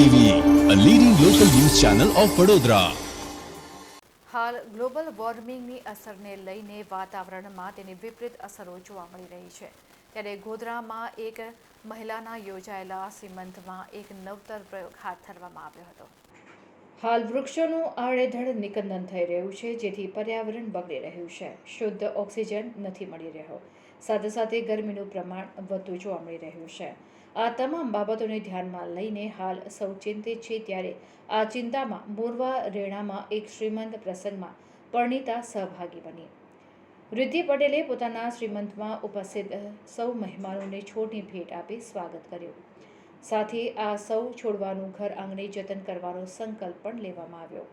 TV a leading local news channel of Vadodara હાલ global વોર્મિંગની અસરને લઈને વાતાવરણમાં તેની વિપરીત અસરો જોવા મળી રહી છે. ત્યારે ગોધરામાં એક મહિલાના યોજાયેલા શ્રીમંતમાં એક નવતર પ્રયોગ હાથ ધરવામાં આવ્યો હતો. હાલ વૃક્ષોનું આડેધડ નિકંદન થઈ રહ્યું છે, જેથી પર્યાવરણ બગડી રહ્યું છે. શુદ્ધ ઓક્સિજન નથી મળી રહ્યો. સાથે સાથે ગરમીનું પ્રમાણ વધતું જોવા મળી રહ્યું છે. આ તમામ બાબતોને ધ્યાનમાં લઈને હાલ સૌ ચિંતિત છે, ત્યારે આ ચિંતામાં મોરવા રેણામાં એક શ્રીમંત પ્રસંગમાં પરણિતા સહભાગી બની. રિદ્ધિ પટેલે પોતાના શ્રીમંતમાં ઉપસ્થિત સૌ મહેમાનોને છોડની ભેટ આપી સ્વાગત કર્યું. સાથે આ સૌ છોડવાનું ઘર આંગણે જતન કરવાનો સંકલ્પ પણ લેવામાં આવ્યો.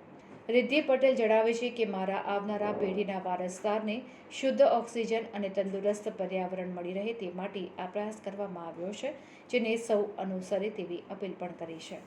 રિદ્ધિ પટેલ જણાવે છે કે મારા આવનારા પેઢીના વારસદારને શુદ્ધ ઓક્સિજન અને તંદુરસ્ત પર્યાવરણ મળી રહે તે માટે આ પ્રયાસ કરવામાં આવ્યો છે, જેને સૌ અનુસરે તેવી અપીલ પણ કરી છે.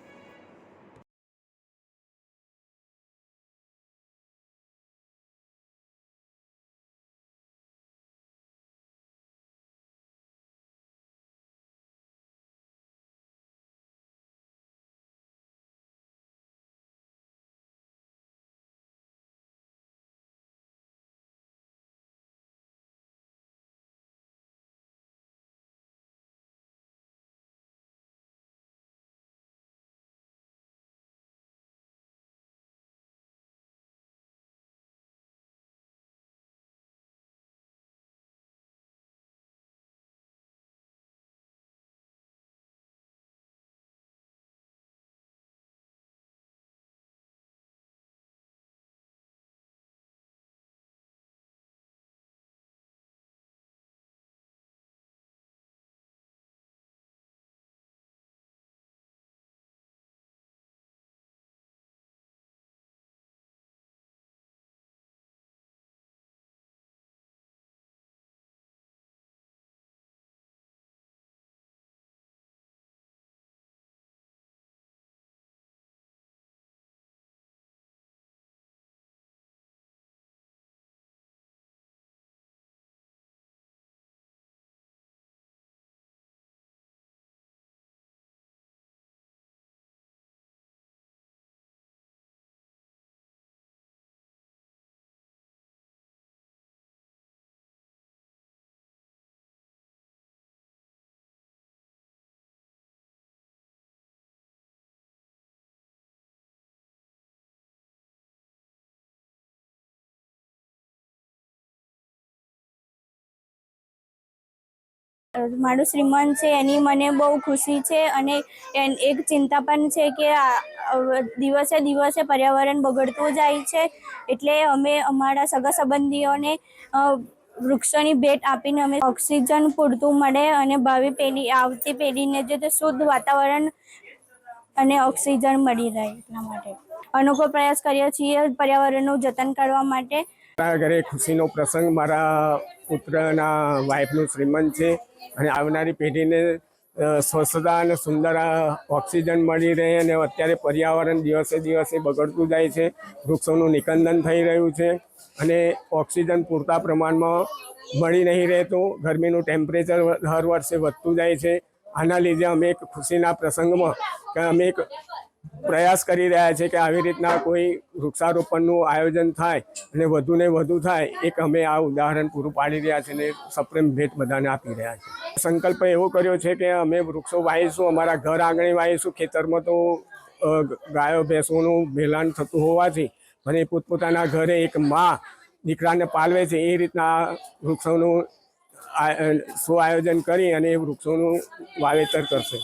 મારું શ્રીમંત છે, એની મને બહુ ખુશી છે અને એક ચિંતા પણ છે કે દિવસે દિવસે પર્યાવરણ બગડતું જાય છે. એટલે અમે અમારા સગા સંબંધીઓને વૃક્ષોની ભેટ આપીને અમે ઓક્સિજન પૂરતું મળે અને ભાવિ પેઢી, આવતી પેઢીને જે શુદ્ધ વાતાવરણ અને ઓક્સિજન મળી રહે એટલા માટે. અનોખો પ્રયાસ કરીએ છીએ પર્યાવરણનું જતન કરવા માટે. ખુશીનો પ્રસંગ મારા પુત્રના વાઇફનું શ્રીમંત છે અને આવનારી પેઢીને સ્વચ્છતા અને સુંદર ઓક્સિજન મળી રહે અને અત્યારે પર્યાવરણ દિવસે દિવસે બગડતું જાય છે, વૃક્ષોનું નિકંદન થઈ રહ્યું છે અને ઓક્સિજન પૂરતા પ્રમાણમાં મળી નહીં રહેતું ગરમીનું ટેમ્પરેચર હર વર્ષે વધતું જાય છે. આના લીધે અમે એક ખુશીના પ્રસંગમાં કે અમે એક પ્રયાસ કરી રહ્યા છે કે આવી રીતના કોઈ વૃક્ષારોપણનું આયોજન થાય અને વધુ ને વધુ થાય, એક અમે આ ઉદાહરણ પૂરું પાડી રહ્યા છે અને સપ્રેમ ભેટ બધાને આપી રહ્યા છે. સંકલ્પ એવો કર્યો છે કે અમે વૃક્ષો વાવીશું, અમારા ઘર આંગણે વાવીશું, ખેતરમાં તો ગાયો, ભેંસોનું ભેલાણ થતું હોવાથી અને પોતપોતાના ઘરે એક મા દીકરાને પાલવે છે, એ રીતના વૃક્ષોનું સુઆયોજન કરી અને એ વૃક્ષોનું વાવેતર કરશે.